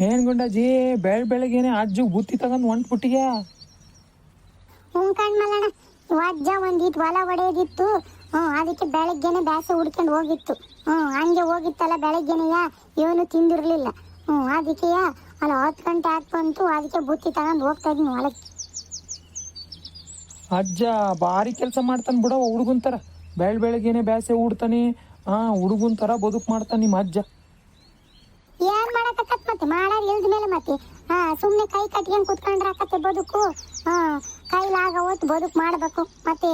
ಏನ್ ಗುಂಡಾಜಿ ಬೆಳ್ ಬೆಳಗ್ಗೆನೆ ಅಜ್ಜು ಬುತ್ತಿ ತಗೊಂಡ್ ಒಂದ್ ಹ್ಞೂ ಕಣ್ಮಲ್ಲಣ್ಣ ವಜ್ಜ ಒಂದಿಟ್ಟು ಹೊಲ ಹೊಡೆಯೋದಿತ್ತು ಹ್ಞೂ ಅದಕ್ಕೆ ಬೆಳಗ್ಗೆನೆ ಬ್ಯಾಸೆ ಹುಡ್ಕೊಂಡು ಹೋಗಿತ್ತು. ಹ್ಞೂ ಹಂಗೆ ಹೋಗಿತ್ತಲ್ಲ ಬೆಳಗ್ಗೆನೆಯ ಏನು ತಿಂದಿರಲಿಲ್ಲ. ಹ್ಞೂ ಅದಕ್ಕೆಯ ಅಲ್ಲ ಹತ್ತು ಗಂಟೆ ಆಗ್ಬಂತು ಅದಕ್ಕೆ ಬುತ್ತಿ ತಗೊಂಡು ಹೋಗ್ತಾ ಇದ್ದೀನಿ ಹೊಲಕ್ಕೆ ಅಜ್ಜ ಭಾರಿ ಕೆಲಸ ಮಾಡ್ತಾನೆ ಬಿಡವ ಹುಡುಗನ್ ಥರ ಬೆಳ್ ಬೆಳಗ್ಗೆನೆ ಬ್ಯಾಸೆ ಉಡ್ತಾನೆ ಹಾ ಹುಡುಗನ್ ಥರ ಬದುಕು ಮಾಡ್ತಾನೆ ನಿಮ್ಮ ಅಜ್ಜ. ಏನ್ ಮಾಡಕತ್ತ ಮತ್ತೆ? ಮಾಡಾರ ಇಲ್ದ ಮೇಲೆ ಮತ್ತೆ. ಹಾ, ಸುಮ್ನೆ ಕೈ ಕಟ್ಕೊಂಡ್ ಕೂತ್ಕೊಂಡ್ರ ಆಕತ್ತೆ ಬದುಕು. ಹಾ ಕೈಲಾಗ ಹೊತ್ತು ಬದುಕು ಮಾಡ್ಬೇಕು. ಮತ್ತೆ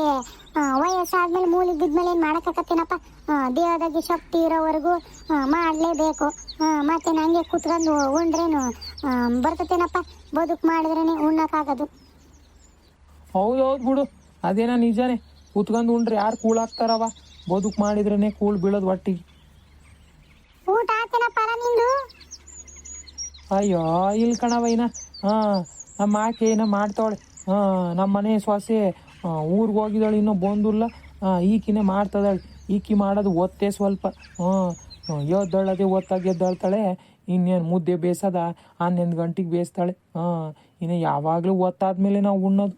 ವಯಸ್ಸಾದ್ಮೇಲೆ ಮೂಲಿ ಬಿದ್ಮೇಲೆ ಏನ್ ಮಾಡಕತ್ತೇನಪ್ಪ? ದೇಹದಾಗಿ ಶಕ್ತಿ ಇರೋವರೆಗೂ ಮಾಡಲೇಬೇಕು. ಮತ್ತೆ ನಂಗೆ ಕುತ್ಕೊಂಡು ಉಂಡ್ರೇನು ಬರ್ತತೇನಪ್ಪ? ಬದುಕು ಮಾಡಿದ್ರೇನೆ ಉಣ್ಣಕ್ಕಾಗೋದು. ಹೌದು ಹೌದು ಬಿಡು. ಅದೇನ ನಿಜಾನೇ? ಕುತ್ಕೊಂಡು ಉಂಡ್ರೆ ಯಾರು ಕೂಳಾಗ್ತಾರವ? ಬದುಕು ಮಾಡಿದ್ರೇನೆ ಕೂಳ್ ಬೀಳೋದು ಒಟ್ಟಿಗೆ ಊಟ ಆತೇನಪ್ಪ ಅಲ್ಲ ನಿಂದು ಅಯ್ಯೋ ಇಲ್ಲಿ ಕಣವ ಇನ್ನ. ಹಾ, ನಮ್ಮ ಆಕೆ ಏನ ಮಾಡ್ತಾವಳೆ. ಹಾ, ನಮ್ಮ ಮನೆ ಸೊಸೆ ಊರಿಗೆ ಹೋಗಿದ್ದಾಳೆ, ಇನ್ನೂ ಬಂದಿಲ್ಲ. ಈಕಿನೇ ಮಾಡ್ತದಾಳೆ. ಈಕಿ ಮಾಡೋದು ಒತ್ತೆ ಸ್ವಲ್ಪ. ಹ್ಞೂ ಎದ್ದಳದೆ ಒತ್ತಾಗಿ ಎದ್ದಾಳ್ತಾಳೆ. ಇನ್ನೇನು ಮುದ್ದೆ ಬೇಸದ, ಹನ್ನೊಂದು ಗಂಟೆಗೆ ಬೇಯಿಸ್ತಾಳೆ ಹಾಂ, ಇನ್ನು ಯಾವಾಗಲೂ ಒತ್ತಾದ್ಮೇಲೆ ನಾವು ಉಣ್ಣೋದು.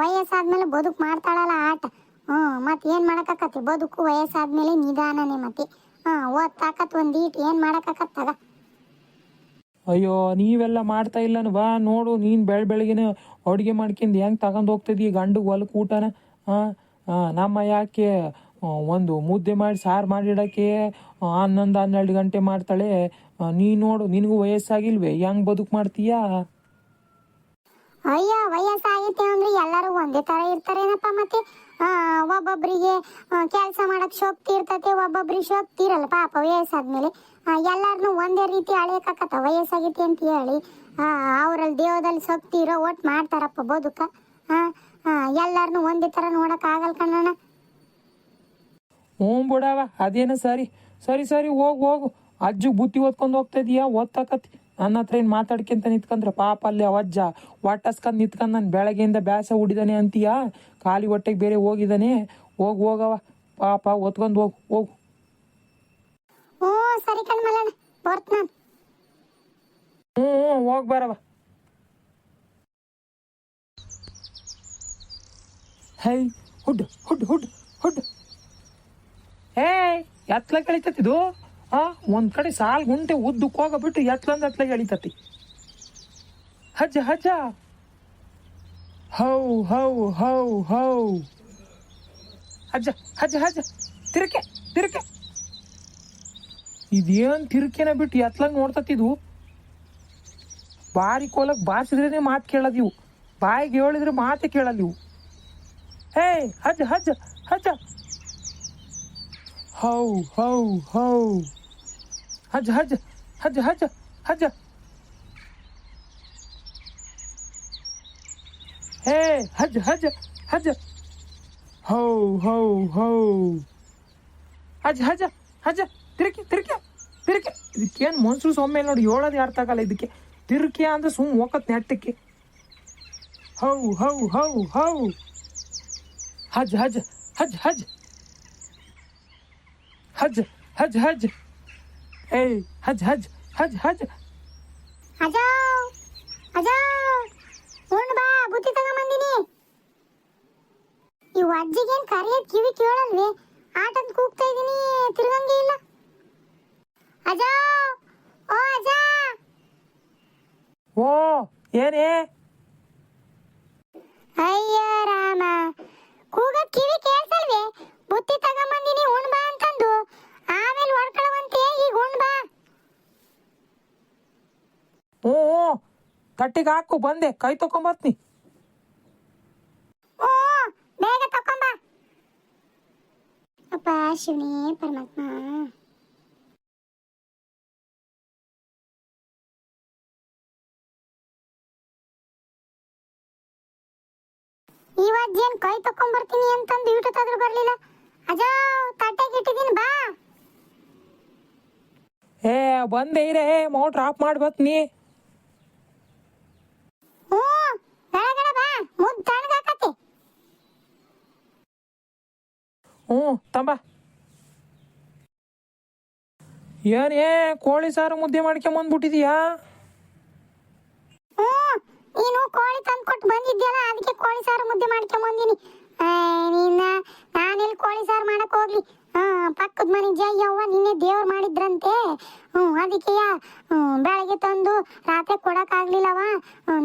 ವಯಸ್ಸಾದ್ಮೇಲೆ. ಬದುಕು ಮಾಡ್ತಾಳಲ್ಲ ಆಟ. ಹ್ಮ್, ಮತ್ ಏನ್ ಮಾಡಕ್ಕಾಕತಿ ಬದುಕು ವಯಸ್ಸಾದ್ಮೇಲೆ ನಿಧಾನನೇ ಮತ್ತೆ. ಅಯ್ಯೋ, ನೀವೆಲ್ಲ ಮಾಡ್ತಾ ಇಲ್ಲನ ಬಾ, ನೋಡು, ನೀನು ಬೆಳ ಬೆಳಗ್ಗೆನೆ ಅಡುಗೆ ಮಾಡ್ಕೊಂಡು ಹೆಂಗ್ ತಗೊಂಡು ಹೋಗ್ತಿದ್ಯ ಗಂಡಿಗೆ ಹೊಲಕ್ಕೆ ಊಟನ? ಹಾಂ ನಮ್ಮ ಯಾಕೆ ಒಂದು ಮುದ್ದೆ ಮಾಡಿ, ಸಾರು ಮಾಡಿಡಕ್ಕೆ ಹನ್ನೊಂದು ಹನ್ನೆರಡು ಗಂಟೆ ಮಾಡ್ತಾಳೆ? ನೀ ನೋಡು, ನಿನಗೂ ವಯಸ್ಸಾಗಿಲ್ವೇ, ಹೆಂಗ್ ಬದುಕು ಮಾಡ್ತೀಯಾ? ಅಯ್ಯ, ವಯಸ್ಸಾಗೈತೆ ಅಂದ್ರೆ ಎಲ್ಲರೂ ಒಂದೇ ತರ ಇರ್ತಾರೇನಪ್ಪ ಮತ್ತೆ? ಒಬ್ಬೊಬ್ಬರಿಗೆ ಕೆಲಸ ಮಾಡಕ್ ಶಕ್ತಿ ಇರ್ತತೆ, ಒಬ್ಬೊಬ್ರಿಗೆ ಶಕ್ತಿ ಇರಲ್ಲ. ಪಾಪ ವಯಸ್ಸಾದ್ಮೇಲೆ ಎಲ್ಲಾರನು ಒಂದೇ ರೀತಿ ಅಳಿಯಕಾಕತ್ತ ವಯಸ್ಸಾಗೈತಿ ಅಂತ ಹೇಳಿ. ಅವರಲ್ಲಿ ದೇಹದಲ್ಲಿ ಶಕ್ತಿ ಇರೋ ಒಟ್ಟು ಮಾಡ್ತಾರಪ್ಪ ಬದುಕ. ಎಲ್ಲಾರನು ಒಂದೇ ತರ ನೋಡಕ್ ಆಗಲ್ ಕಣ್ಣಣ್ಣ. ಹ್ಞೂ ಬಿಡವ ಅದೇನು ಸರಿ? ಸರಿ ಸರಿ, ಹೋಗು ಹೋಗು. ಅಜ್ಜು ಬುತ್ತಿ ಓದ್ಕೊಂಡು ಹೋಗ್ತಾ ಇದೀಯಾ? ಓದ್ತಾಕತಿ ನನ್ನ ಹತ್ರ ಏನು ಮಾತಾಡ್ಕೊಂತ ನಿಂತ್ಕೊಂಡ್ರೆ ಪಾಪ ಅಲ್ಲಿ ಅವಜ್ಜ ವಾಟಸ್ಕೊಂಡ್ ನಿಂತ್ಕೊಂಡು ನಾನು ಬೆಳಗ್ಗೆಯಿಂದ ಬ್ಯಾಸ ಉಡಿದಾನೆ ಅಂತೀಯಾ? ಖಾಲಿ ಹೊಟ್ಟೆಗೆ ಬೇರೆ ಹೋಗಿದ್ದಾನೆ ಹೋಗಿ ಹೋಗವ ಪಾಪ ಒತ್ಕೊಂಡು ಹೋಗು ಹೋಗು. ಹ್ಞೂ ಹೋಗಿ ಬರವ ಹೈ ಹುಡ್ ಹುಡ್ ಹುಡ್ ಹುಡ್. ಹೇ ಎತ್ಲ ಕಳಿತತಿದು ಆ, ಒಂದ್ ಕಡೆ ಸಾಲ್ ಗುಂಟೆ ಉದ್ದಕ್ಕೆ ಹೋಗಬಿಟ್ಟು ಎತ್ಲಂದ ಎತ್ಲಾಗ ಎಳಿತತಿ. ಹಜ್ಜ ಹಜ್ಜ. ಹೌ ಹೌ ಹೌ ಹೌ. ಹಜ್ಜ ಹಜ್ಜ ಹಜ್ಜ. ತಿರುಕೆ ತಿರುಕೆ. ಇದೇನ್ ತಿರುಕೆನ ಬಿಟ್ಟು ಎತ್ಲಂಗ್ ನೋಡ್ತತಿದು ಬಾರಿ ಕೋಲಕ್ ಬಾರಿಸಿದ್ರೇನೆ ಮಾತು ಕೇಳದಿವು ಬಾಯಿಗೆ ಹೇಳಿದ್ರೆ ಮಾತು ಕೇಳಲ್ಲ ಇವು. ಹೇ, ಹಜ್ಜ ಹಜ್ಜ ಹಜ್ಜ. ಹೌ ಹೌ ಹೌ. ಹಜ್ಜ ಹಜ್ಜ ಹಜ್ಜ ಹಜ್ಜ ಹಜ್ಜ ಹೇ ಹಜ್ಜ ಹಜ್ಜ ಹಜ್ಜ ಹೌ ಹೌ ಹೌ ಹಜ್ಜ ಹಜ್ಜ ಹಜ್ಜ ತಿರುಕಿ ತಿರುಕಿ ತಿರುಕಿ ಇದಕ್ಕೇನು ಮನ್ಸರು ಸೊಮ್ಮೆ ನೋಡಿ ಹೇಳೋದು ಅರ್ಥ ಆಗಲ್ಲ ಇದಕ್ಕೆ. ತಿರುಕಿ ಅಂದ್ರೆ ಸುಮ್ ಹೋಗತ್ ನೆಟ್ಟಕ್ಕೆ. ಹೌ ಹೌ ಹೌ ಹೌ। ಹಜ್ ಹಜ್ ಹಜ್। ಹಜ್ ಹಜ್ ಹಜ್ ಹಜ್। ಏಯ್ ಹಜ್ ಹಜ್ ಹಜ್ ಹಜ್. ಅಜೋ ಅಜೋ ಉಂಡ್ ಬಾ ಬುತ್ತಿ ತಗೊಂಬಂದಿನಿ ಈ ಅಜ್ಜಿಗೇನ್ ಕರೆಯೋದ್ ಕಿವಿ ಕೇಳಲ್ವೇ? ಆಟದ ಕೂಗ್ತಾ ಇದೀನಿ ತಿರ್ಗಂಗೆ ಇಲ್ಲ. ಅಜೋ ಓ ಅಜಾ ಓ ಏನೇ? ಅಯ್ಯೋ ರಾಮ. ಕೂಗದ್ ಕಿವಿ ಕೇಳ್ಸಲ್ವೇ? ಬುತ್ತಿ ತಗೊಂಬಂದಿನಿ ಉಣ್ ಬಾ ಅಂತಂದು ಆಮೇಲೆ ಹೊಡ್ಕೊಳವಂತೆ ಈಗ ಉಂಡ್ ಬಾ ಹ್ಞೂ ಹ್ಞೂ ತಟ್ಟಿಗೆ ಹಾಕು ಬಂದೆ. ಕೈ ತಕೊಂಬರ್ತೀನಿ ಓ ಬೇಗ ತಕೊಂಬ ಅಪ್ಪ ಶಿವನೇ ಪರಮಾತ್ಮ. ಇವತ್ತೇನ್ ಕೈ ತಕೊಂಬರ್ತೀನಿ ಅಂತಂದು ಇಟ್ಟತಾದ್ರೂ ಬರ್ಲಿಲ್ಲ? ಅಜೋ ತಟ್ಟೆಗೆ ಇಟ್ಟಿದ್ದೀನಿ ಬಾ. ಏ ಬಂದೆ ಇರೇ ಮೋಟ್ರ್ ಆಫ್ ಮಾಡ್ಬತ್ನಿ ಹ್ಞೂ ತಂಬ. ಏನೇ ಕೋಳಿ ಸಾರು ಮುದ್ದೆ ಮಾಡ್ಕೊಂಬಂದ್ಬಿಟ್ಟಿದೀಯಾ ನೀನು ಕೋಳಿ ತಂದು ಕೊಟ್ಟು ಬಂದಿದ್ಯಲ್ಲ ಅದಕ್ಕೆ ಕೋಳಿ ಸಾರು ಮುದ್ದೆ ಮಾಡ್ಕೊಂಬಂದಿನಿ ನಿನ್ನ ನಾನೆಲ್ಲಿ ಕೋಳಿ ಸಾರು ಮಾಡಕ್ ಹೋಗ್ಲಿ? ಪಕ್ಕದ ಮನೆ ಜಯ್ಯವ್ವ ನಿನ್ನೆ ದೇವ್ರು ಮಾಡಿದ್ರಂತೆ. ಹ್ಮ್ ಅದಕ್ಕೆ ಬೆಳಗ್ಗೆ ತಂದು ರಾತ್ರಿ ಕೊಡಕ್ಕಾಗ್ಲಿಲ್ಲವ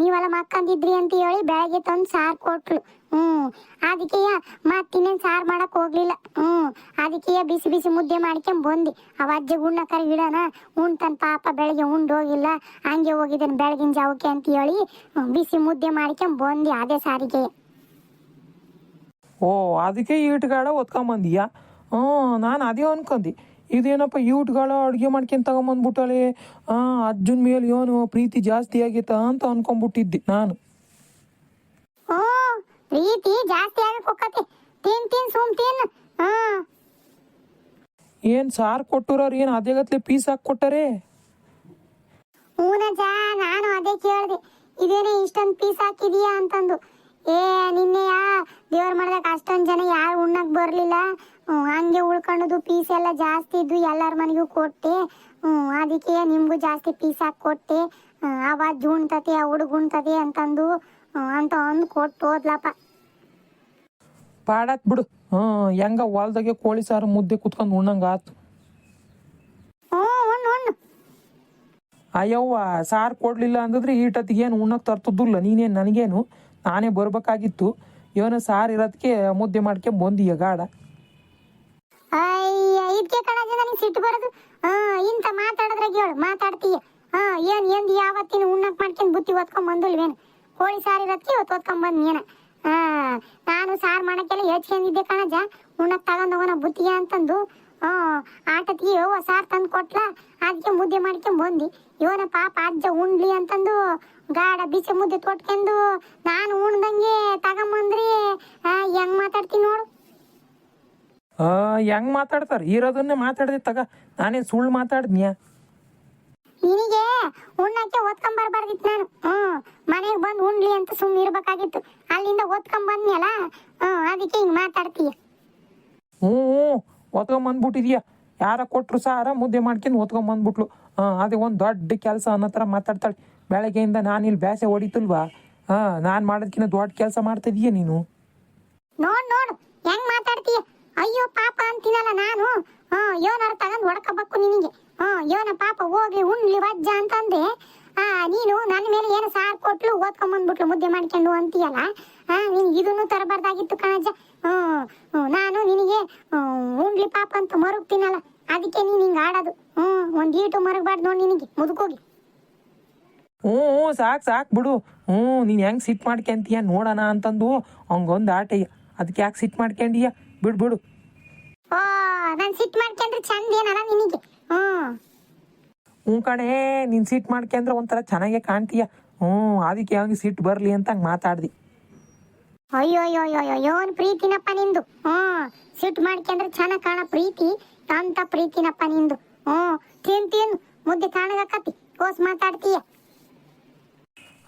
ನೀವೆಲ್ಲ ಮಕ್ಕಂದಿದ್ರಿ ಅಂತ ಹೇಳಿ ಬೆಳಗ್ಗೆ ತಂದು ಸಾರು ಕೊಟ್ಲು. ಹ್ಮ್ ಅದಕ್ಕೆ ಮತ್ತಿನ್ನೇನು ಸಾರು ಮಾಡಕ್ ಹೋಗ್ಲಿಲ್ಲ. ಹ್ಮ್ ಅದಕ್ಕೆ ಬಿಸಿ ಬಿಸಿ ಮುದ್ದೆ ಮಾಡ್ಕೊಂಡ್ ಬಂದಿ ಅವ ಅಜ್ಜಿ ಕರಿ ಇಡೋಣ ಉಣ್ತಾನ ಪಾಪ ಬೆಳಗ್ಗೆ ಉಂಡು ಹೋಗಿಲ್ಲ, ಹಂಗೆ ಹೋಗಿದ್ದಾನೆ ಬೆಳಗಿನ ಜಾವಕ್ಕೆ ಅಂತ ಹೇಳಿ ಬಿಸಿ ಮುದ್ದೆ ಮಾಡ್ಕೊಂಡ್ ಬಂದಿ ಅದೇ ಸಾರಿಗೆ. ಓ, ಅದಕ್ಕೆ ಈಟ್ಗಾಡ ಒತ್ಕೊಂಬಂದಿಯಾ ಹ್ಞೂ ನಾನು ಅದೇ ಅನ್ಕೊಂಡಿ. ಇದೇನಪ್ಪ ಯೂಟ್ಗಳು ಅಡುಗೆ ಮಾಡ್ಕೊಂಡ್ ತಗೊಂಬಂದ್ಬಿಟ್ಟಳೆ? ಆ ಅಜ್ಜನ ಮೇಲೆ ಏನು ಪ್ರೀತಿ ಜಾಸ್ತಿ ಆಗೈತ ಅಂತ ಅನ್ಕೊಂಡ್ಬಿಟ್ಟಿದ್ದೆ ನಾನು. ಏನ್ ಪ್ರೀತಿ ಜಾಸ್ತಿ ಹೋಗತ್ತೆ ತಿನ್ ತಿನ್ ಸುಮ್ ತಿನ್. ಏನ್ ಸಾರು ಕೊಟ್ಟುರೋರು ಏನು ಅದೇ ಗತ್ಲೆ ಪೀಸ್ ಹಾಕಿ ಕೊಟ್ಟರೆ? ಹೂನಜ್ಜ ನಾನು ಅದೇ ಕೇಳ್ದೆ. ಇದೇನೇ ಇಷ್ಟೊಂದು ಪೀಸ್ ಹಾಕಿದೀಯಾ ಅಂತಂದು. ಏ ನಿನ್ನೆಯ ದೇವ್ರ ಮಾಡ್ದಾಗ ಅಷ್ಟೊಂದು ಜನ ಯಾರು ಉಣ್ಣಕ್ ಬರ್ಲಿಲ್ಲ. ಹಂಗೆ ಉಳ್ಕೊಳ್ಳೋದು ಪೀಸ್ ಎಲ್ಲ ಜಾಸ್ತಿ ಇದ್ದು ಎಲ್ಲರ ಮನೆಗೂ ಕೊಟ್ಟೆ. ಹ್ಞೂ ಅದಕ್ಕೆ ನಿಮಗೂ ಜಾಸ್ತಿ ಪೀಸ್ ಹಾಕಿ ಕೊಟ್ಟೆ. ಅವ ಉಣ್ತತೆ ಆ ಹುಡುಗ ಉಣ್ತತೆ ಅಂತಂದು ಅಂತ ಅಂದು ಕೊಟ್ಟು ಹೋದ್ಲಪ್ಪ. ಪಾಡತ್ ಬಿಡು. ಹ್ಞೂ ಹೆಂಗ ಹೊಲ್ದಾಗೆ ಕೋಳಿ ಸಾರು ಮುದ್ದೆ ಕುತ್ಕೊಂಡು ಉಣ್ಣಂಗೆ ಆತು. ಅಯ್ಯವ್ವ ಸಾರು ಕೊಡ್ಲಿಲ್ಲ ಅಂದಿದ್ರೆ ಈಟತ್ತಿಗೆ ಏನು ಉಣ್ಣಕ್ಕೆ ತರ್ತದಿಲ್ಲ ನೀನೇನು ನನಗೇನು? ನಾನೇ ಬರ್ಬೇಕಾಗಿತ್ತು. ಏನೋ ಸಾರು ಇರೋದಕ್ಕೆ ಮುದ್ದೆ ಮಾಡ್ಕೊಂಡ್ ಬಂದೀಯ ಗಾಡ. ಅಯ್ಯ ಇದಕ್ಕೆ ಕಣಜ ನನಗೆ ಸಿಟ್ಟು ಬರೋದು ಹಾ ಇಂತ ಮಾತಾಡಿದ್ರೆ ಹೇಳು, ಮಾತಾಡ್ತೀಯ. ಹಾ ಏನ್ ಏನ್, ಯಾವತ್ತಿನ ಉಣ್ಣಕ್ ಮಾಡ್ಕೊಂಡ್ ಬುತ್ತಿ ಒತ್ಕೊಂಡ್ ಬಂದಿಲ್ವೇನು ಕೋಳಿ ಸಾರು ಇರೋದಕ್ಕೆ ಇವತ್ತು ಒತ್ಕೊಂಡ್ ಬಂದ್ ನೀನ? ಹಾ ನಾನು ಸಾರ್ ಮಾಡಕ್ಕೆಲ್ಲ ಹೆಚ್ಕೊಂಡಿದ್ದೆ ಕಣಜ? ಉಣ್ಣಕ್ ತಗೊಂಡ್ ಹೋಗೋಣ ಬುತ್ತಿಗೆ ಅಂತಂದು. ಹಾ ಆಟಕ್ಕೆ ಯವ್ವ ಸಾರು ತಂದು ಕೊಟ್ಲ ಅದಕ್ಕೆ ಮುದ್ದೆ ಮಾಡ್ಕೊಂಡ್ ಬಂದಿ. ಇವನ ಪಾಪ ಅಜ್ಜ ಉಣ್ಲಿ ಅಂತಂದು ಗಾಡ ಬಿಸಿ ಮುದ್ದೆ ತೊಟ್ಕೊಂಡು ನಾನು ಉಣ್ದಂಗೆ ತಗೊಂಬಂದ್ರಿ. ಹೆಂಗ್ ಮಾತಾಡ್ತೀನಿ ನೋಡು. ಹೆಂಗ್ ಮಾತಾಡ್ತಾರ? ಇರೋದನ್ನೇ ಮಾತಾಡ್ದೆ ತಗ. ನಾನೇ ಸುಳ್ಳು ಮಾತಾಡ್ದ್ನ್ಯಾ? ನಿನಗೆ ಉಣ್ಣಕ್ಕೆ ಓದ್ಕೊಂಡ್ ಬರ್ಬಾರ್ದಿತ್ತು ನಾನು. ಹ್ಮ್ ಮನೆಗೆ ಬಂದು ಉಣ್ಲಿ ಅಂತ ಸುಮ್ಮನೆ ಇರ್ಬೇಕಾಗಿತ್ತು. ಅಲ್ಲಿಂದ ಓದ್ಕೊಂಡ್ ಬಂದ್ನಲ್ಲ ಹ್ಮ್ ಅದಕ್ಕೆ ಹಿಂಗ್ ಮಾತಾಡ್ತೀಯ? ಹ್ಞೂ ಒತ್ಕೊಂಬಂದ್ಬಿಟ್ಟಿದ್ಯಾ ಯಾರ ಕೊಟ್ರು ಸಾರ ಮುದ್ದೆ ಮಾಡ್ಕೊಂಡು ಒತ್ಕೊಂಬಂದ್ಬಿಟ್ಲು ಹಾಂ ಅದೇ ಒಂದು ದೊಡ್ಡ ಕೆಲಸ ಅನ್ನೋ ಥರ ಮಾತಾಡ್ತಾಳೆ. ಬೆಳಗ್ಗೆಯಿಂದ ನಾನು ಇಲ್ಲಿ ಬ್ಯಾಸೆ ಹೊಡಿತಲ್ವಾ? ಹಾಂ ನಾನು ಮಾಡೋದಕ್ಕಿಂತ ದೊಡ್ಡ ಕೆಲಸ ಮಾಡ್ತಿದೀಯ ನೀನು? ನೋಡ್ ನೋಡು ಹೆಂಗ್ ಮಾತಾಡ್ತೀಯ? ಅಯ್ಯೋ ಪಾಪ ಅಂತೀನಲ್ಲ ನಾನು? ಹಾ, ಯೋನಾರ ತಗೊಂಡ್ ಹೊಡ್ಕೋಬೇಕು ನಿನಗೆ. ಹ್ಮ್ ಯೋನ ಪಾಪ ಹೋಗ್ಲಿ ಉಣ್ಲಿ ವಜ್ಜ ಅಂತಂದೆ. ಆ ನೀನು ನನ್ನ ಮೇಲೆ ಏನು ಸಾರ್ ಕೊಟ್ಲು ಓದ್ಕೊಂಬಂದ್ಬಿಟ್ಲು ಮುದ್ದೆ ಮಾಡ್ಕೊಂಡು ಅಂತೀಯಲ್ಲ? ಹಾ, ನೀನ್ ಇದನ್ನು ತರಬಾರ್ದಾಗಿತ್ತು ಕಣಜ ಹ್ಮ್ ನಾನು ನಿನಗೆ ಉಂಡ್ಲಿ ಪಾಪ ಅಂತ ಮರುಗ್ತೀನಲ್ಲ. ಅದಕ್ಕೆ ನೀನ್ ಹಿಂಗ್ ಆಡೋದು. ಹ್ಮ್, ಒಂದ್ ಈಟು ಮರಗಬಾರ್ದು ನೋಡಿ ನಿನಗೆ. ಮುದುಕೋಗಿ. ಹ್ಞೂ ಸಾಕು ಸಾಕು ಬಿಡು. ಹ್ಞೂ, ನೀನು ಹೆಂಗೆ ಸಿಟ್ ಮಾಡ್ಕೊಂತೀಯ ನೋಡೋಣ ಅಂತಂದು. ಹಂಗೊಂದು ಆಟಯ್ಯ ಅದಕ್ಕೆ ಯಾಕೆ ಸಿಟ್ ಮಾಡ್ಕೊಂಡೀಯ? ಬಿಡು ಬಿಡು. ನಾನ್ ಸಿಟ್ ಮಾಡ್ಕೊಂಡ್ರೆ ಚಂದ ಏನಲ್ಲ ನಿನಗೆ? ಹ್ಮ್ ಹ್ಞೂ ನೀನ್ ನೀನು ಸಿಟ್ ಮಾಡ್ಕೊಂಡ್ರೆ ಒಂಥರ ಚೆನ್ನಾಗೆ ಕಾಣ್ತೀಯ. ಹ್ಮ್ ಅದಕ್ಕೆ ಅವ್ನಿಗೆ ಸಿಟ್ಟು ಬರಲಿ ಅಂತ ಹಂಗೆ ಮಾತಾಡ್ದಿ. ಅಯ್ಯೋ ಅಯ್ಯೋ ಅಯ್ಯೋ ಅಯ್ಯೋ ಯೋನ್ ಪ್ರೀತಿನಪ್ಪ ನಿಂದು? ಹ್ಮ್ ಸಿಟ್ಟು ಮಾಡ್ಕೊಂಡ್ರೆ ಚೆನ್ನಾಗಿ ಕಾಣ ಪ್ರೀತಿ ಅಂತ ಪ್ರೀತಿನಪ್ಪ ನಿಂದು. ಹ್ಮ್ ತಿನ್ ತಿನ್ ಮುದ್ದೆ ಕಾಣಗಕ್ಕತಿ ಕೋಸ್ ಮಾತಾಡ್ತೀಯ?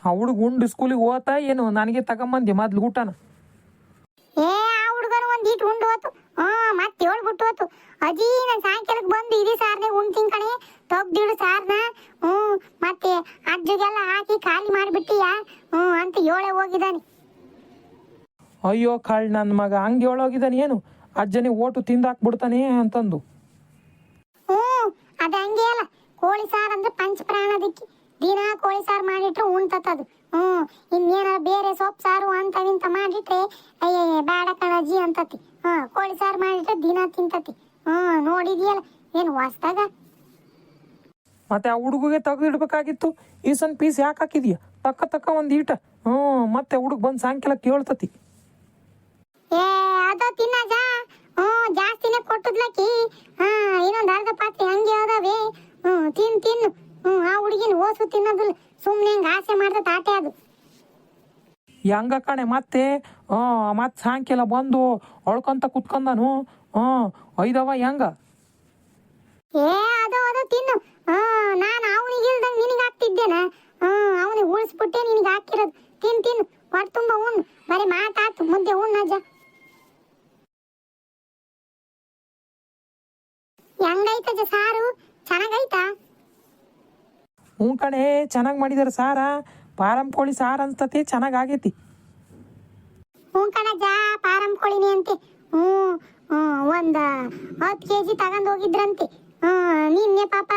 ಆ ಹುಡುಗ ಉಂಡು ಸ್ಕೂಲಿಗೆ ಹೋತಾ ಏನು? ನನಗೆ ತಗೊಂಬಂದೆ ಮೊದ್ಲು ಊಟನ ಏ ಆ ಹುಡುಗರು ಒಂದ್ ಈಟ್ ಉಂಡು ಹೋತು ಹ್ಮ್ ಮತ್ತೆ ಹೇಳ್ಬಿಟ್ಟು ಹೋತು ಅಜ್ಜಿ ನಾನು ಸಾಯಂಕಾಲಕ್ಕೆ ಬಂದು ಇಡೀ ಸಾರ್ನೆ ಉಣ್ತೀನಿ ಕಣೆ. ತೊಗ್ದಿಡು ಸಾರ್ನ. ಹ್ಞೂ ಮತ್ತೆ ಅಜ್ಜಿಗೆಲ್ಲ ಹಾಕಿ ಖಾಲಿ ಮಾಡಿಬಿಟ್ಟಿಯ? ಹ್ಞೂ ಅಂತ ಏಳೆ ಹೋಗಿದ್ದಾನೆ. ಅಯ್ಯೋ ಕಾಳ್ ನನ್ನ ಮಗ ಹಂಗೆ ಹೇಳೋಗಿದ್ದಾನೆ ಏನು? ಅಜ್ಜನೇ ಓಟು ತಿಂದಾಕ್ಬಿಡ್ತಾನೆ ಅಂತಂದು. ಹ್ಮ್ ಅದು ಹಂಗೆ ಅಲ್ಲ. ಕೋಳಿ ಸಾರ್ ಅಂದ್ರೆ ಪಂಚ ಅದಕ್ಕೆ. ದಿನ ಕೋಳಿ ಸಾರು ಮಾಡಿಟ್ರೆ ಅದು. ಹ್ಮ್ ಇನ್ನೇನೋ ಬೇರೆ ಸೊಪ್ಪು ಸಾರು ಅಂತವಿಂತ ಮಾಡಿಟ್ರೆ ಅಯ್ಯಯ್ಯ ಬೇಡ ಕಣಜ್ಜಿ ಅಂತತಿ. ಹಾ ಕೋಳಿ ಸಾರು ಮಾಡಿಟ್ರೆ ದಿನ ತಿಂತತಿ. ಹ್ಮ್ ನೋಡಿದ್ಯಲ್ಲ. ಏನ್ ಹೊಸ್ದಾಗ? ಮತ್ತೆ ಆ ಹುಡುಗಿಗೆ ತೆಗೆದಿಡ್ಬೇಕಾಗಿತ್ತು. ಈ ಸಣ್ಣ ಪೀಸ್ ಯಾಕೆ ಹಾಕಿದ್ಯಾ? ತಕ್ಕ ತಕ್ಕ ಒಂದು ಈಟ. ಹ್ಞೂ ಮತ್ತೆ ಹುಡುಗ ಬಂದು ಸಾಯಂಕಾಲ ಕೇಳ್ತತಿ. ಏ ಅದ ತಿನ್ನಜ ಹ್ಮ್ ಜಾಸ್ತಿನೇ ಕೊಟ್ಟದ್ಲಕ್ಕಿ. ಹಾ ಇನ್ನೊಂದ್ ಅರ್ಧ ಪಾತ್ರೆ ಹಂಗೆ ಅದಾವೆ. ಹ್ಮ್ ತಿನ್ ತಿನ್ನು. ಹ್ಮ್ ಆ ಹುಡುಗಿನ ಓಸು ತಿನ್ನೋದಿಲ್ಲ. ಸುಮ್ನೆ ಹಂಗ ಆಸೆ ಮಾಡ್ದ ತಾಟೆ ಅದು. ಹೆಂಗ ಕಣೆ ಮತ್ತೆ ಹಾ ಮತ್ತೆ ಸಾಯಂಕಾಲ ಬಂದು ಹೊಳ್ಕೊಂತ ಕುತ್ಕೊಂಡನು. ಹ್ಞೂ ಐದವ ಹೆಂಗ? ಏ ಅದು ಅದು ತಿನ್ನು. ಹಾ ನಾನು ಅವನಿಗೆ ಇಲ್ದಂಗೆ ನಿನಗೆ ಹಾಕ್ತಿದ್ದೇನ. ಹಾ ಅವನಿಗೆ ಉಳಿಸ್ಬಿಟ್ಟೆ ನಿನಗೆ ಹಾಕಿರೋದು. ತಿನ್ ತಿನ್ನು ಹೊಟ್ಟೆ ತುಂಬ ಉಣ್ಣು. ಬರೀ ಮಾತಾತು ಮುದ್ದೆ ಉಣ್ಣಜ್ಜ ಹೆಂಗೈತಜ್ಜ ಸಾರು? ಚೆನ್ನಾಗೈತಾ? ಹ್ಞೂ ಕಣೆ ಚೆನ್ನಾಗಿ ಮಾಡಿದಾರೆ ಸಾರ. ಪಾರಂ ಕೋಳಿ ಸಾರು ಅನ್ಸ್ತತಿ ಚೆನ್ನಾಗಿ ಆಗೈತಿ. ಹ್ಞೂ ಕಣಜ್ಜ ಪಾರಂ ಕೋಳಿನಿ ಅಂತೆ. ಹ್ಞೂ ಒಂದು ಹತ್ತು ಕೆ ಜಿ ತಗೊಂಡು ಹೋಗಿದ್ರಂತೆ. ನಿನ್ನೆ ಪಾಪ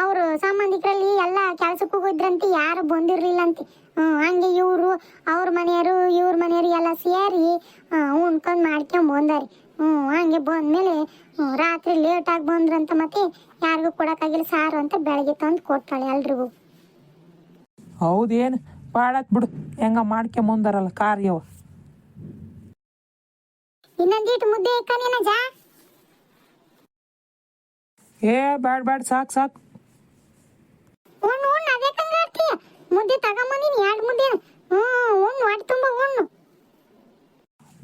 ಅವರು ಸಂಬಂಧಿಕರಲ್ಲಿ ಎಲ್ಲ ಕೆಲ್ಸಕ್ಕೆ ಹೋಗಿದ್ರಂತೆ ಯಾರು ಬಂದಿರ್ಲಿಲ್ಲಂತೆ. ಹಂಗೆ ಇವರು, ಅವ್ರ ಮನೆಯವರು, ಇವ್ರ ಮನೆಯವರು ಎಲ್ಲ ಸೇರಿ ಉಣ್ಕೊಂಡು ಮಾಡ್ಕೊಂಡು ಬಂದಾರಿ. ಹ್ಞೂ, ಹಂಗೆ ಬಂದಮೇಲೆ ರಾತ್ರಿ ಲೇಟಾಗಿ ಬಂದ್ರಂತ ಮತ್ತೆ ಯಾರಿಗೂ ಕೊಡೋಕ್ಕಾಗಿಲ್ಲ ಸಾರು ಅಂತ ಬೆಳಗ್ಗೆ ತಂದು ಕೊಟ್ಟಾಳೆ ಎಲ್ರಿಗೂ. ಹೌದೇನು? ಬಾಡತ್ ಬಿಡು. ಹೆಂಗ ಮಾಡ್ಕೊಂಬಂದಾರಲ್ಲ ಕಾರ್ಯವ. ಇನ್ನೊಂದಿಟ್ಟು ಮುದ್ದೆ ಇಕ್ಕನೇನಜ್ಜ ಏ ಬ್ಯಾಡ್ ಬ್ಯಾಡ್ ಸಾಕ್ ಸಾಕ್. ಉಣ್ಣು ಉಣ್ಣು ಅದೇ ಕಂಗಾಡ್ತೀಯ ಮುದ್ದೆ ತಗೊಂಬಂದಿನಿ ಎರಡು ಮುದ್ದೆ. ಹ್ಮ್ ಉಣ್ಣು ಹೊಟ್ಟೆ ತುಂಬ ಉಣ್ಣು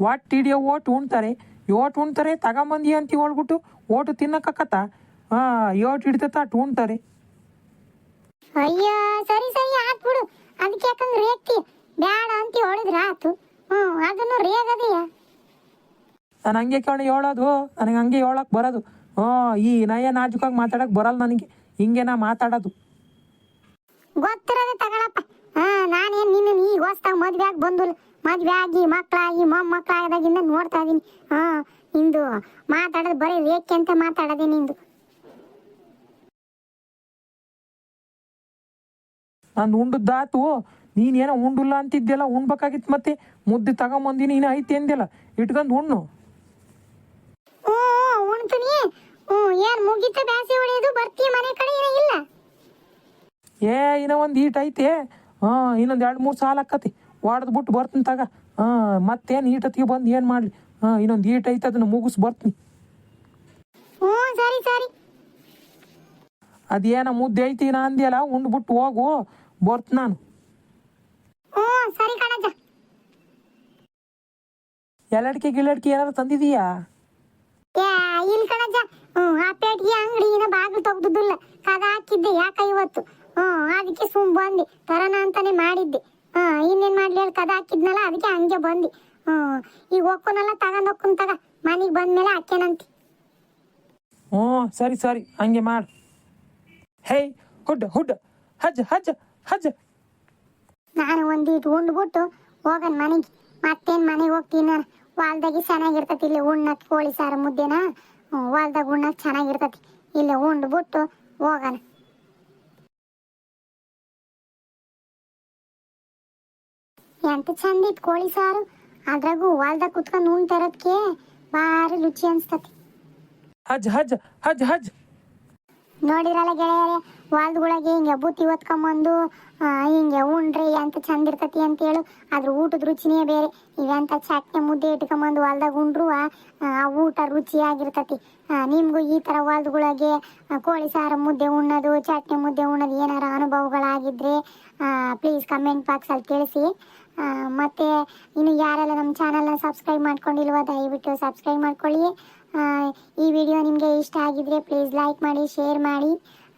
ಒಟ್ಟು ಹಿಡಿಯೋ ಓಟ್ ಉಣ್ತಾರೆ? ಓಟ್ ಉಣ್ತಾರೆ ತಗೊಂಬಂದಿ ಅಂತ ಹೇಳ್ಬಿಟ್ಟು ಓಟು ತಿನ್ನಕ್ಕತ್ತ? ಹಾಂ ಏಟ್ ಹಿಡಿತತ್ತ ಅಟ್ ಉಣ್ತಾರೆ. ಅಯ್ಯೋ ಸರಿ ಸರಿ ಆತ್ ಬಿಡು. ಅದಕ್ಕೆ ಯಾಕಂದ್ರೆ ರೇಗ್ತಿ ಬ್ಯಾಡ ಅಂತ ಹೇಳಿದ್ರ ಆತು. ಹ್ಞೂ ಅದನ್ನು ರೇಗದೆಯ ನಾನು ಹಂಗೆ ಕೇಳಿ ಹೇಳೋದು ನನಗೆ ಹಂಗೆ ಹೇಳೋಕೆ ಬರೋದು. ಹ್ಞೂ ಈ ನಯ ನಾಜುಕಾಗಿ ಮಾತಾಡಕ್ ಬರಲ್ಲ ನನಗೆ. ಹಿಂಗೆ ನಾ ಮಾತಾಡೋದು. ಗೊತ್ತಿರೋದೆ ತಗೊಳಪ್ಪ. ಹಾ ನಾನೇನು ನಿನ್ನ ಈಗ ಹೊಸ್ದಾಗ ಮದ್ವೆ ಆಗಿ ಬಂದಿಲ್ಲ ಮದ್ವೆ ಆಗಿ ಮಕ್ಕಳಾಗಿ ಮೊಮ್ಮಕ್ಕಳಾಗದಾಗಿಂದ ನೋಡ್ತಾ ಇದೀನಿ. ಹಾ ನಿಂದು ಮಾತಾಡೋದು ಬರೀ ರೇಖೆ ಅಂತ ಮಾತಾಡೋದೆ ನಿಂದು. ನಾನು ಉಂಡದ್ದಾತು. ನೀನೇನೋ ಉಂಡಿಲ್ಲ ಅಂತಿದ್ದೆಲ್ಲ ಉಣ್ಬೇಕಾಗಿತ್ತು ಮತ್ತೆ. ಮುದ್ದೆ ತಗೊಂಬಂದಿ ನೀನು ಐತಿ ಅಂದೆಲ್ಲ ಇಟ್ಕೊಂಡು ಉಣ್ಣು. ಉಣ್ತೀನಿ ಹ್ಞೂ ಏನ್ ಮುಗಿತ ಬ್ಯಾಸಿ ಹೊಡೆಯೋದು ಬರ್ತೀಯ ಮನೆ ಕಡೆ ಏನೋ ಇಲ್ಲ? ಏ ಇನ್ನ ಒಂದು ಈಟ್ ಐತೆ. ಹಾಂ ಇನ್ನೊಂದು ಎರಡು ಮೂರು ಸಾಲ ಆಕತಿ. ಹೊಡೆದು ಬಿಟ್ಟು ಬರ್ತೀನಿ ತಗ. ಹಾಂ ಮತ್ತೇನು ಹತ್ತಿಗೆ ಬಂದು ಏನು ಮಾಡಲಿ? ಹಾಂ ಇನ್ನೊಂದು ಈಟ್ ಐತೆ ಅದನ್ನ ಮುಗಿಸ್ ಬರ್ತೀನಿ. ಹ್ಞೂ ಸರಿ ಸರಿ. ಅದೇನೋ ಮುದ್ದೆ ಐತಿ ನಾ ಉಂಡು ಬಿಟ್ಟು ಹೋಗು. ಬರ್ತ್ ನಾನು. ಹ್ಞೂ ಸರಿ ಕಣಜ್ಜ. ಎಲ್ಲಡ್ಕೆ ಗಿಲ್ಲಡ್ಕೆ ಏನಾರು ತಂದಿದೀಯಾ? ಇಲ್ಲಿ ಕಣಜ್ಜ. ಹ್ಮ್ ಆ ಪೇಟಿಗೆ ಅಂಗಡಿನ ಬಾಗಿಲು ತೆಗ್ದುದಿಲ್ಲ ಕದ ಹಾಕಿದ್ದೆ ಯಾಕ ಇವತ್ತು? ಹ್ಮ್ ಅದಕ್ಕೆ ಸುಮ್ ಬಂದಿ. ತರನ ಅಂತಾನೆ ಮಾಡಿದ್ದೆ. ಹಾ ಇನ್ನೇನ್ ಮಾಡ್ಲಿ ಹೇಳಿ ಕದ ಹಾಕಿದ್ನಲ್ಲ ಅದಕ್ಕೆ ಹಂಗೆ ಬಂದಿ. ಹ್ಮ್ ಈಗ ಒಕ್ಕನಲ್ಲ ತಗೊಂಡ್ ಹೋಗ್ಕೊಂಡ್ ತಗ. ಮನೆಗೆ ಬಂದ್ಮೇಲೆ ಹಾಕ್ಯನಂತಿ. ಹ್ಞೂ ಸರಿ ಸರಿ ಹಂಗೆ ಮಾಡು. ಹೇಯ್ ಹುಡ್ ಹುಡ್ ಹಜ್ ಹಜ್ ಹಜ್ ನಾನು ಒಂದೀಟ್ ಉಂಡ್ಬಿಟ್ಟು ಹೋಗನ್ ಮನೆಗೆ. ಮತ್ತೇನ್ ಮನೆಗೆ ಹೋಗ್ತೀನಿ ನಾನು? ವಾಲ್ದಾಗಿ ಚೆನ್ನಾಗಿರ್ತತಿ ಇಲ್ಲಿ ಉಣ್ಣ ಕೋಳಿ ಸಾರು ಮುದ್ದೆನ. ಹ್ಮ್, ವಾಲ್ದಾಗ ಉಣ್ಣಕ್ ಚೆನ್ನಾಗಿರ್ತತಿ. ಇಲ್ಲಿ ಉಂಡ್ಬಿಟ್ಟು ಹೋಗಣ. ಎಂತ ಚಂದ ಇತ್ತು ಕೋಳಿ ಸಾರು. ಅದ್ರಾಗೂ ಹೊಲ್ದಾಗ ಕುತ್ಕೊಂಡು ಉಣ್ತಾರದ್ಕೆ ಬಾರಿ ರುಚಿ ಅನ್ಸ್ತತಿ. ಹಜ್ ಹಜ್ ಹಜ್ ಹಜ್. ನೋಡಿರಲ್ಲ ಗೆಳೆಯರೆ ಹೊಲ್ದೊಳಗೆ ಹಿಂಗೆ ಬುತ್ತಿ ಹೊತ್ಕೊಂಬಂದು ಹಿಂಗೆ ಉಂಡ್ರಿ ಎಂತ ಚಂದ ಇರ್ತತಿ ಅಂತ ಹೇಳು ಅದ್ರ ಊಟದ ರುಚಿನೇ ಬೇರೆ. ಇವೆಂತ ಚಟ್ನಿ ಮುದ್ದೆ ಇಟ್ಕೊಂಬಂದು ಹೊಲ್ದಾಗ ಉಂಡ್ರು, ಆ ಊಟ ರುಚಿಯಾಗಿರ್ತತಿ. ನಿಮಗೂ ಈ ಥರ ಹೊಲ್ದೊಳಗೆ ಕೋಳಿ ಸಾರು ಮುದ್ದೆ ಉಣ್ಣೋದು, ಚಟ್ನಿ ಮುದ್ದೆ ಉಣ್ಣೋದು ಏನಾರ ಅನುಭವಗಳಾಗಿದ್ರೆ ಪ್ಲೀಸ್ ಕಮೆಂಟ್ ಬಾಕ್ಸಲ್ಲಿ ತಿಳಿಸಿ. ಮತ್ತು ಇನ್ನು ಯಾರೆಲ್ಲ ನಮ್ಮ ಚಾನಲ್ನ ಸಬ್ಸ್ಕ್ರೈಬ್ ಮಾಡ್ಕೊಂಡಿಲ್ವ, ದಯವಿಟ್ಟು ಸಬ್ಸ್ಕ್ರೈಬ್ ಮಾಡ್ಕೊಳ್ಳಿ. ಈ ವಿಡಿಯೋ ನಿಮಗೆ ಇಷ್ಟ ಆಗಿದ್ರೆ ಪ್ಲೀಸ್ ಲೈಕ್ ಮಾಡಿ ಶೇರ್ ಮಾಡಿ.